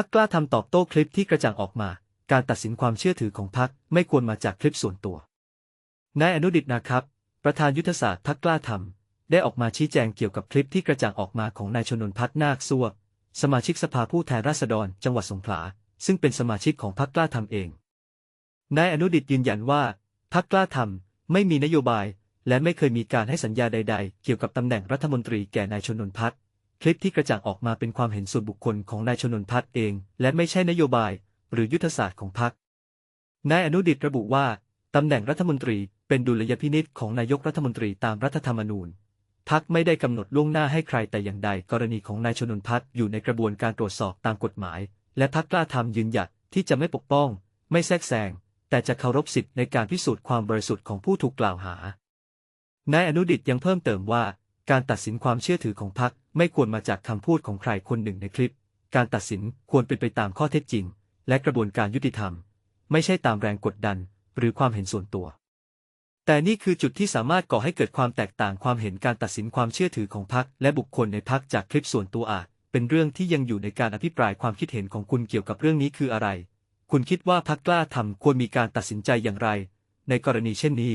พักกล้าทำตอบโต้คลิปที่กระจ่างออกมา การตัดสินความเชื่อถือของพักไม่ควรมาจากคลิปส่วนตัวนายอนุดิตนะครับ ประธานยุทธศาสตร์พักกล้าทำได้ออกมาชี้แจงเกี่ยวกับคลิปที่กระจ่างออกมาของนายชนนพัฒนาคซัวสมาชิกสภาผู้แทนราษฎรจังหวัดสงขลา ซึ่งเป็นสมาชิกของพักกล้าทำเองนายอนุดิตยืนยันว่าพักกล้าทำไม่มีนโยบาย และไม่เคยมีการให้สัญญาใด ๆ เกี่ยวกับตำแหน่งรัฐมนตรีแก่นายชนนพัฒน์ คลิปที่กระจ่างออกมาเป็นความเห็นส่วนบุคคลของนายชนนพัฒน์เอง และไม่ใช่นโยบาย หรือยุทธศาสตร์ของพรรคนายอนุดิตระบุว่าตำแหน่งรัฐมนตรีเป็นดุลยพินิษของนายกรัฐมนตรีตามรัฐธรรมนูญพักไม่ได้กำหนดล่วงหน้าให้ใครแต่อย่างใด กรณีของนายชนนพัฒน์อยู่ในกระบวนการตรวจสอบตามกฎหมาย และพักกล้าทำยืนหยัดที่จะไม่ปกป้อง ไม่แทรกแซงแต่จะเคารพสิทธิในการพิสูจน์ความบริสุทธิ์ของผู้ถูกกล่าวหานายอนุดิตยังเพิ่มเติมว่า การตัดสินความเชื่อถือของพรรค ไม่ควรมาจากคำพูดของใครคนหนึ่งในคลิป การตัดสินควรเป็นไปตามข้อเท็จจริง และกระบวนการยุติธรรม ไม่ใช่ตามแรงกดดัน หรือความเห็นส่วนตัว แต่นี่คือจุดที่สามารถก่อให้เกิดความแตกต่างความเห็นการตัดสินความเชื่อถือของพรรคและบุคคลในพรรคจากคลิปส่วนตัวอาจ เป็นเรื่องที่ยังอยู่ในการอภิปรายความคิดเห็นของคุณเกี่ยวกับเรื่องนี้คืออะไร คุณคิดว่าพรรคกล้าทำควรมีการตัดสินใจอย่างไร ในกรณีเช่นนี้